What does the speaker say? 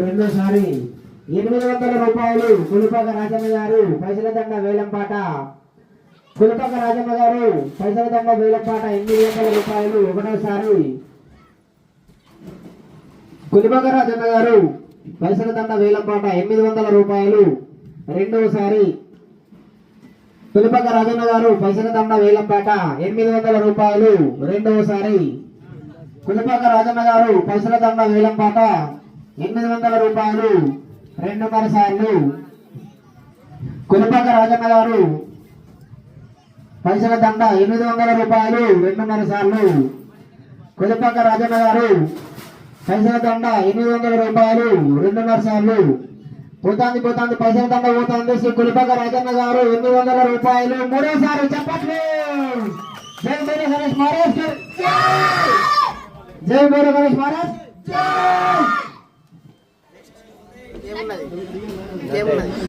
రెండోసారి ఎనిమిది వందల రూపాయలు కులిపాక రాజమ్మ గారు పైసల దండ వేలంపాట కులిపాక రాజమ్మ గారు పైసల దండ వేలంపాట ఎనిమిది వందల రూపాయలు ఒకటోసారి కులిపాక రాజమ్మ గారు పైసల దండ వేలంపాట ఎనిమిది వందల రూపాయలు రెండవసారి కులిపాక రాజమ్మ గారు పైసల దండ వేలంపాట ఎనిమిది వందల రూపాయలు రెండవసారి కులిపాక రాజమ్మ గారు పైసల దండ వేలంపాట ఎనిమిది వందల రూపాయలు రెండు సార్లు కులిపాక రాజన్న గారు పైసల దండ ఎనిమిది వందల రూపాయలు రెండున్నర సార్లు కులిపాక రాజన్న గారు పైసల దండ ఎనిమిది వందల రూపాయలు రెండున్నర సార్లు పోతాంది పోతాంది పైసల దండ పోతాంది. శ్రీ కులిపాక రాజన్న గారు ఎనిమిది వందల రూపాయలు మూడోసారి చెప్పట్లు. జై మేరీ గణేష్ మహారాజ్ జై మేరీ గణేష్ మహారాజ్ 姐妹们